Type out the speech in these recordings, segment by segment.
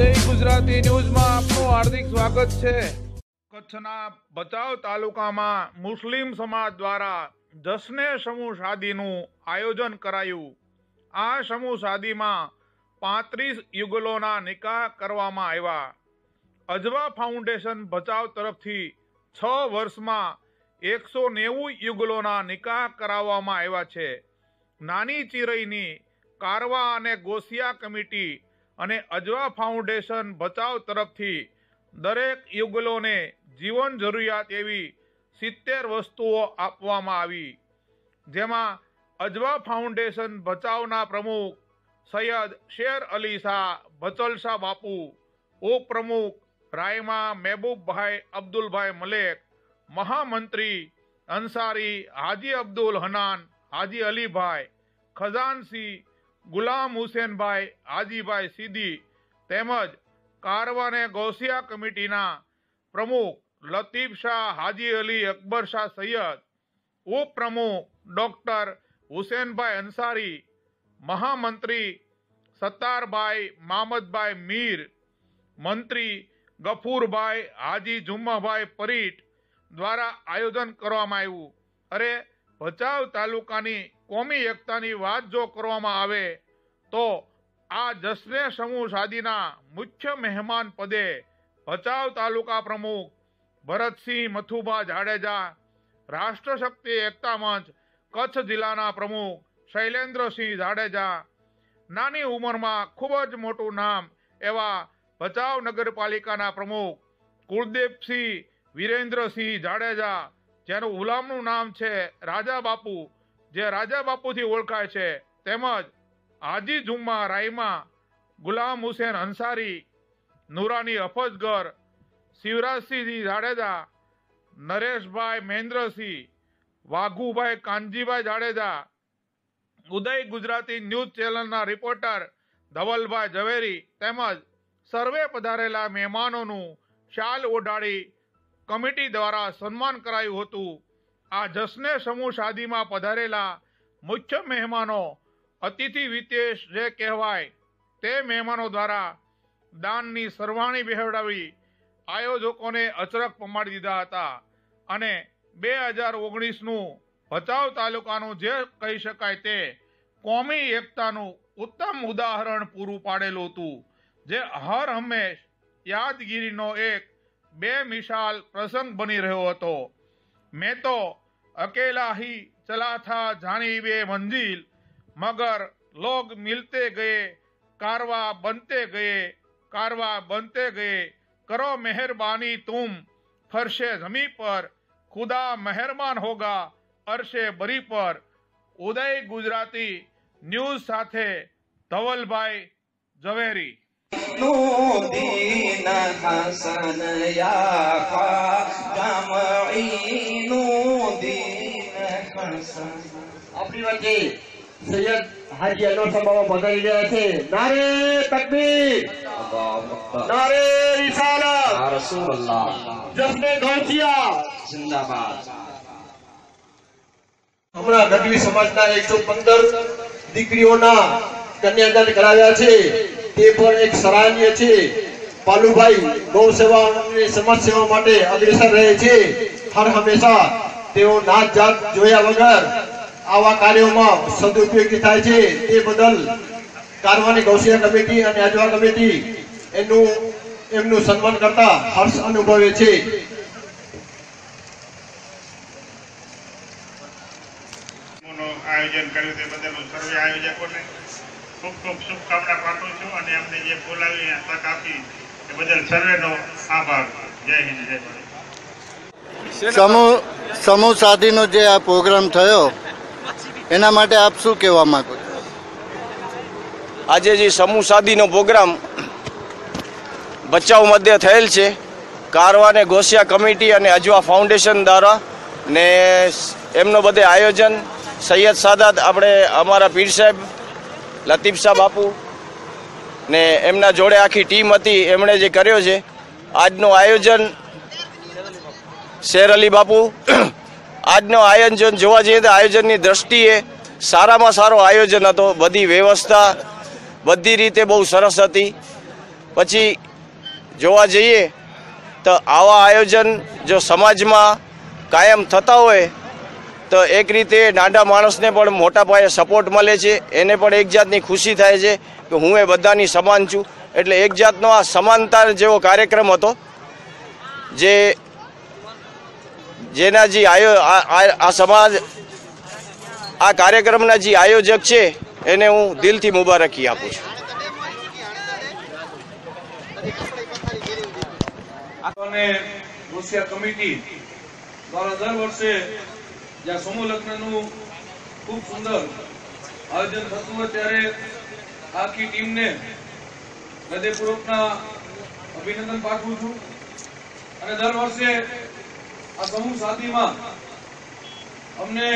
ઉદય ગુજરાતી ન્યૂઝમાં આપનું હાર્દિક સ્વાગત છે. કચ્છના ભચાઉ તાલુકામાં મુસ્લિમ સમાજ દ્વારા જશ્ને સમૂહ શાદીનું આયોજન કરાયું. આ સમૂહ શાદીમાં પાંત્રીસ યુગલોના નિકાહ કરવામાં આવ્યા. અજવા ફાઉન્ડેશન ભચાઉ તરફથી છ વર્ષમાં એકસો નેવું યુગલોના નિકાહ કરાવવામાં આવ્યા છે. નાની ચિરઈની કારવા અને ગોસિયા કમિટી અને અજવા ફાઉન્ડેશન ભચાઉ તરફથી દરેક યુગલોને જીવન જરૂરિયાત એવી સિત્તેર વસ્તુઓ આપવામાં આવી. જેમાં અજવા ફાઉન્ડેશન ભચાઉના પ્રમુખ સૈયદ શેર અલી શાહ ભચલશાહ બાપુ ઉપપ્રમુખ રાયમા મહેબૂબભાઈ અબ્દુલભાઈ મલેક, મહામંત્રી અંસારી હાજી અબ્દુલ હનાન, હાજી અલીભાઈ, ખજાનસી ગુલામ હુસેનભાઈ હાજીભાઈ સીધી તેમજ કારવાને ગૌસિયા કમિટીના પ્રમુખ લતીફ શાહ, હાજી અલી, અકબર શાહ સૈયદ, ઉપપ્રમુખ ડોક્ટર હુસેનભાઈ અંસારી, મહામંત્રી સત્તારભાઈ મામદભાઈ મીર, મંત્રી ગફૂરભાઈ, હાજી જુમ્માભાઈ પરીટ દ્વારા આયોજન કરવામાં આવ્યું. અરે ભચાઉ તાલુકાની કોમી એકતાની વાત જો કરવામાં આવે, તો આ જસને સમૂહ સાદીના મુખ્ય મહેમાન પદે ભચાઉ તાલુકા પ્રમુખ ભરતસિંહ મથુભા જાડેજા, રાષ્ટ્રશક્તિ એકતા મંચ કચ્છ જિલ્લાના પ્રમુખ શૈલેન્દ્રસિંહ જાડેજા, નાની ઉંમરમાં ખૂબ જ મોટું નામ એવા ભચાઉ નગરપાલિકાના પ્રમુખ કુલદીપસિંહ વિરેન્દ્રસિંહ જાડેજા, જેનું ગુલામનું નામ છે રાજા બાપુ જે રાજા બાપુથી ઓળખાય છે, તેમજ હાજી ઝુમ્મા રાઈમા ગુલામ હુસેન અંસારી, નુરાની અફજગર શિવરાજસિંહ જાડેજા, નરેશભાઈ મહેન્દ્રસિંહ, વાઘુભાઈ કાનજીભાઈ જાડેજા, ઉદય ગુજરાતી ન્યૂઝ ચેનલના રિપોર્ટર ધવલભાઈ ઝવેરી તેમજ સર્વે પધારેલા મહેમાનોનું શાલ ઓઢાડી કમિટી દ્વારા સન્માન કરાયું હતું. આ જશ્ને સમૂહ શાદીમાં પધારેલા મુખ્ય મહેમાનો અતિથિ વિશેષ જે કહેવાય તે મહેમાનો દ્વારા દાનની સરવાણી બેહડાવી આયોજકોને અચરક પમાડી દીધા હતા અને બે હજાર ઓગણીસનું ભચાઉ તાલુકાનું જે કહી શકાય તે કોમી એકતાનું ઉત્તમ ઉદાહરણ પૂરું પાડેલું હતું, જે હર હંમેશ યાદગીરીનો એક બે મિસાલ પ્રસંગ બની રહ્યો હતો. મેં તો اکیلا ہی چلا تھا جانب منزل مگر لوگ ملتے گئے کارواں بنتے گئے کارواں بنتے گئے کرو مہربانی تم فرش زمیں پر خدا مہرمان ہوگا عرش بری پر ادے گجراتی نیوز ساتھ સાથે بھائی جویری دين حسن يا جمعي دين حسن આપણી સૈયદ હાજી અનોસા બાબા ભગાઈ રહ્યા છે. નારે તકબીર નારે રિસાલત. રસૂલullah જસને ગૌસિયા. જિંદાબાદ. હમણાં ગઢવી સમાજના એકસો પંદર દીકરીઓના કન્યાદાન કરાવ્યા છે. તે પણ એક સરાહનીય છે. પાલુભાઈ, ગૌ સેવા અને સમાજ માટે અગ્રેસર રહે છે. હર હંમેશા તેઓ નાત જાત જોયા વગર આવા કાર્યોમાં સદુપયોગી થાય છે. તે બદલ કારવાની ગૌસિયા કમિટી અને અજવા કમિટી એનું, એમનું સન્માન કરતા હર્ષ અનુભવે છે. આયોજન કર્યું, તે બદલ હું સર્વે આયોજકોને ખૂબ ખૂબ શુભકામના પાઠવું છું અને અમને જે બોલાવી તક આપી એ બદલ સર્વેનો આભાર. જય હિન્દ જય ભારત. સમૂહ સમૂહ સાધીનો જે આ પ્રોગ્રામ થયો એના માટે આપ શું કહેવા માંગો છો? આજે જે સમૂહ સાદીનો પ્રોગ્રામ બચાવ મધ્ય થયેલ છે કારવાને ગોસિયા કમિટી અને અજવા ફાઉન્ડેશન દ્વારા ને એમનો બધે આયોજન સૈયદ સાદાત આપણે અમારા પીર સાહેબ લતીફ શાહ બાપુ ને એમના જોડે આખી ટીમ હતી, એમણે જે કર્યો છે, આજનું આયોજન શેર અલી બાપુ. આજનો આયોજન જોવા જઈએ તો આયોજનની દ્રષ્ટિએ સારામાં સારો આયોજન હતો. બધી વ્યવસ્થા, બધી રીતે બહુ સરસ હતી. પછી જોવા જઈએ તો આવા આયોજન જો સમાજમાં કાયમ થતા હોય તો એક રીતે નાના માણસને પણ મોટા પાયે સપોર્ટ મળે છે. એને પણ એક જાતની ખુશી થાય છે કે હું એ બધાની સમાન છું. એટલે એક જાતનો આ સમાનતા જેવો કાર્યક્રમ હતો, જે જેના જે આયો, આ- સમાજ, આ કાર્યક્રમના જે આયોજક છે, એને હું દિલથી મુબારકી આપું છું. કમિટી દ્વારા દર વર્ષે જ્યાં સમૂહ લગ્નનું ખૂબ સુંદર આયોજન થતું હોય ત્યારે આખી ટીમને હૃદયપૂર્વકના અભિનંદન પાઠવું છું. અને દર વર્ષે આ સમૂહ સાદીમાં અમને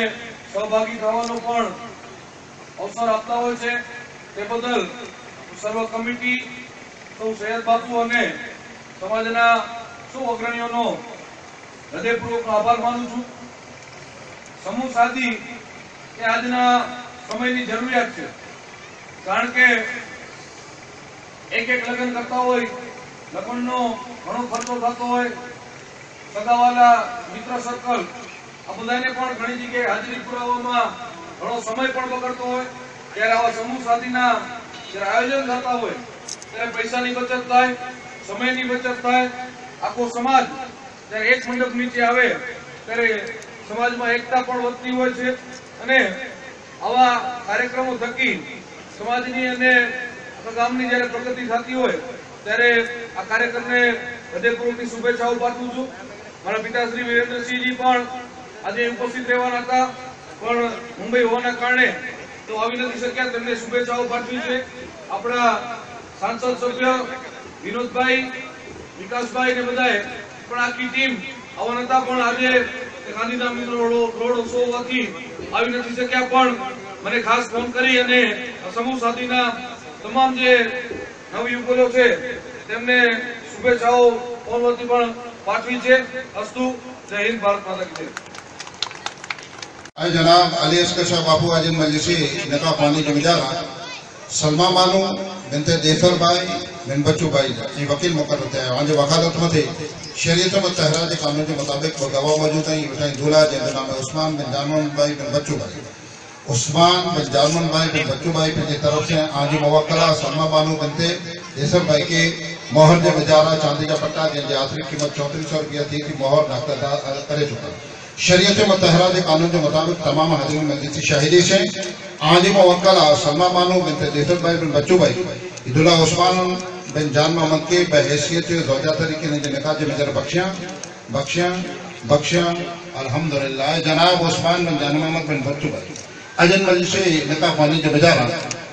સહભાગી થવાનો પણ અવસર આપતા હોય છે. તે બદલ સર્વ કમિટી, સૌ સૈયદ બાપુ અને સમાજના સૌ અગ્રણીઓનો હૃદયપૂર્વક આભાર માનું છું. સમૂહ સાધી એ આજના સમયની જરૂરિયાત છે. કારણ કે એક એક લગ્ન કરતા હોય, લગ્નનો ઘણો ખર્ચો થતો હોય, સગાવાલા, મિત્ર સર્કલ આ બધાને પણ ઘણી જગ્યાએ હાજરી પુરાવવામાં ઘણો સમય પણ બગડતો હોય. ત્યારે આવા સમૂહ સાદીના જ્યારે આયોજન થતા હોય, ત્યારે પૈસાની બચત થાય, સમયની બચત થાય. આખો સમાજ ત્યારે એક મંડપ નીચે આવે, ત્યારે સમાજમાં એકતા પણ વધતી હોય છે અને આવા કાર્યક્રમો થકી સમાજની અને આપણા ગામની જ્યારે પ્રગતિ થતી હોય, ત્યારે આ કાર્યક્રમને હૃદયપૂર્વકની શુભેચ્છાઓ પાઠવું છું. મારા પિતાશ્રી વિરેન્દ્રસિંહજી પણ આજે ઉપસ્થિત રહેવાના હતા, પણ મુંબઈ હોવાના કારણે તો આવી નથી શક્યા. તેમને શુભેચ્છાઓ પાઠવી છે. આપણા સાંસદ સભ્ય વિનોદભાઈ, વિકાસભાઈ ને બધાએ પણ આખી ટીમ આવવાના હતા, પણ આજે ગાંધીધામ રોડ ઓછો હોવાથી આવી નથી શક્યા, પણ મને ખાસ ફોન કરી અને સમૂહ સાથીના તમામ જે નવયુવકો છે, તેમને શુભેચ્છાઓ ફોન વતી પણ પાઠવી છે. અસ્તુ, જય હિન્દ, ભારત માતા કી જય. જનાબ અલી અસ્કર સાહેબ બાપુ આજે મજલિસી નકા પાણી જમીદાર સલમા માનુ બનતે દેસરભાઈ من بچو بھائی، یہ وکیل مقرر تھے وہاں جو وکالت میں تھے، شریعت متحرہ کے قانون کے مطابق وہ گواہ موجود ہیں اٹھائیں دھولا جن نام عثمان بن جانون بھائی بن بچو بھائی۔ عثمان بن جانون بھائی بن بچو بھائی کی طرف سے آج موکلہ سلمہ بانو بنتے جیسم بھائی کے مہر جو مجارہ چاندی کا پٹا جن جو آخری قیمت چونتیس سو روپیہ تھی کہ مہر ناختہ کرے چکا شریعت متحرہ کے قانون کے مطابق تمام حضرین مجلسی شاہدی سے آج موکلہ سلمہ بانو بنتے جیسم بھائی بن بچو بھائی۔ عداللہ عثمان بن جان محمد کے بحیثیت زوجہ طریقے نے نکاح جو مجھے بخشیاں بخشیاں بخشیاں۔ الحمدللہ، جناب عثمان بن جان محمد بن بھٹو بھائی اجن مجلس نکاح خوانے جو بجا رہا۔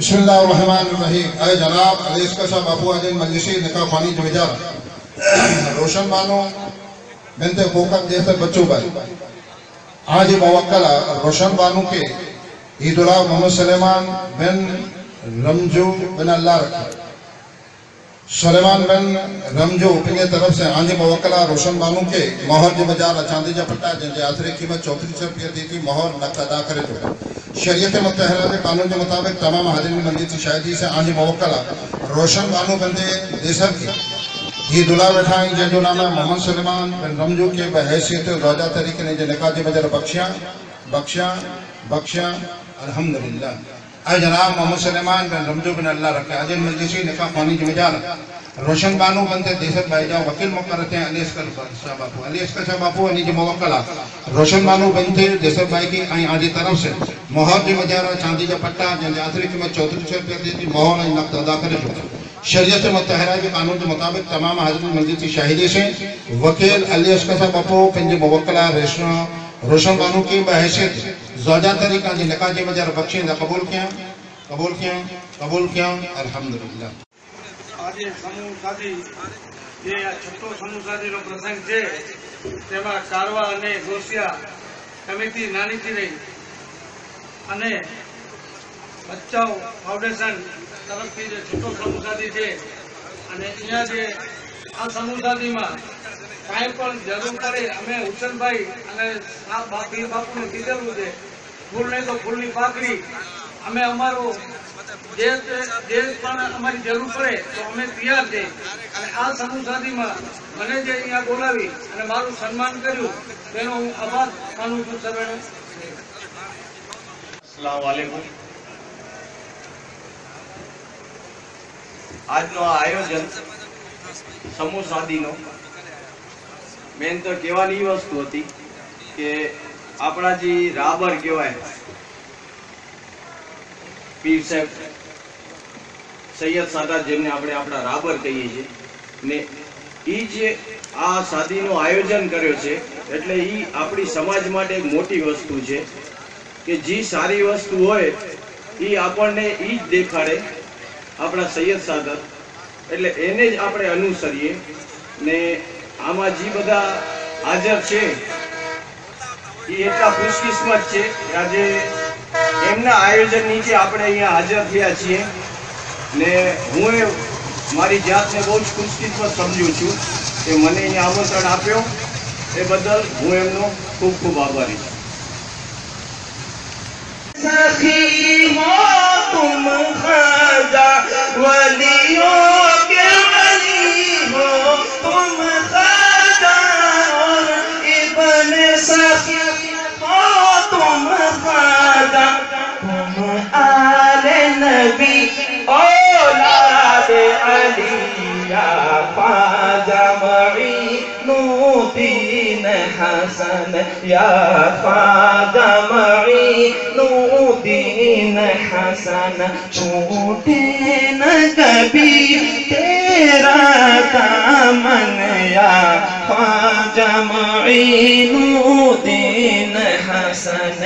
بسم اللہ الرحمن الرحیم۔ اے جناب ریس کا صاحب ابو عدن مجلسی نکاح خانی جویدار روشن بانو بنت بوکم جیسے بچوں بھائی آج موکلہ روشن بانو کے عید اللہ محمد سلیمان بن رمجو بن اللہ رکھا सलेमान बिन रमजू पंहिंजे तरफ़ से आंजी मुवक्कला रोशन बानो के मोहर जे बजार चांदी जा पट्टा जंहिंजी आख़िरी क़ीमत चौंतीस सौ रुपया थी थी मोहर नक़द अदा करे चुका शरीयत मुतहरा के कानून के मुताबिक तमाम हाजिर मंदिर की शायदी से आंजी मुवक्कला रोशन बानो बंदे देसर की ये दुला बैठा है जंहिंजो नाम है मोहम्मद सलेमान बिन रमजू के बहैसियत रोजा तरीके ने जे निकाह जे बजर बख्शियां बख्शियां बख्शियां अल्हम्दुलिल्लाह अय اے جناب محمد سلیمان بن رمضو بن اللہ رکھے عدل مجلسی نکاح خانی جمع جار روشن بانو بنتے دیسر بھائی جاؤ، وکیل مقررتے ہیں، علی اسکر شاہ باپو۔ علی اسکر شاہ باپو انہی جی موکلا روشن بانو بنتے دیسر بھائی کی آئیں آجی طرف سے۔ مہار جمع جار چاندی جا پٹا جنجی آتری کی میں چوتر چھوٹ پیر دیتی مہار انہی نقطہ ادا کرے جو۔ شریعت متحرہ کی قانون کے مطابق تمام حضرت مجلسی شاہدی سے وکیل علی اسکر شاہ باپو پنجی موکلا روشن بانو کی بحیثیت۔ زوجان طریقہ جی لکا جی وجہ بخشیں دا قبول کیا قبول کیا قبول کیا الحمدللہ આજે સમૂહ સાથી જે આ છઠ્ઠો સમૂહ સાધીનો પ્રસંગ છે, તેમાં કારવા અને ગોસિયા કમિટી નાનીથી રહી. અને બચ્ચાઓ ફાઉન્ડેશન તરફથી જે છઠ્ઠો સમૂહ છે, અને અહીંયા જે આ સમૂહ સાધીમાં કાંઈ પણ જરૂર પડે, અમે હુસનભાઈ અને બાપુને કીધેલું છે ફૂલ નહીં તો ફૂલની પાકડી. અમે અમારો જે પણ અમારી જરૂર પડે તો અમે તૈયાર છે. અને આ સમૂહ સાથીમાં મને જે અહીંયા બોલાવી અને મારું સન્માન કર્યું, તેનો હું આભાર માનું છું સર્વેનો. વાલેકુમ આજનો આ આયોજન સમૂહ સાદીનો મેન તો કહેવાની વસ્તુ હતી કે આપણા જે રાબર કહેવાય, પીર સાહેબ, સૈયદ સાદા જેમને આપણે આપણા રાબર કહીએ છીએ, ને એ જે આ શાદીનું આયોજન કર્યો છે, એટલે એ આપણી સમાજ માટે એક મોટી વસ્તુ છે, કે જે સારી વસ્તુ હોય એ આપણને એ જ દેખાડે આપણા સૈયદ સાદર એટલે એને જ આપણે અનુસરીએ ને આમાં જે બધા હાજર છે. એટલા ખુશકિસ્મત છે આજે એમના આયોજન નીચે આપણે અહીંયા હાજર થયા છીએ. ને હું એ મારી જાતને બહુ જ ખુશકિસ્મત સમજું છું કે મને અહીંયા આમંત્રણ આપ્યો. એ બદલ હું એમનો ખૂબ ખૂબ આભારી છું. સખી હો તુમ ખાજા વલિયો حسن يا خادم عينودين حسن چھوٹے نہ کبھی تیرا دامن یا خواجہ معین الدین حسن.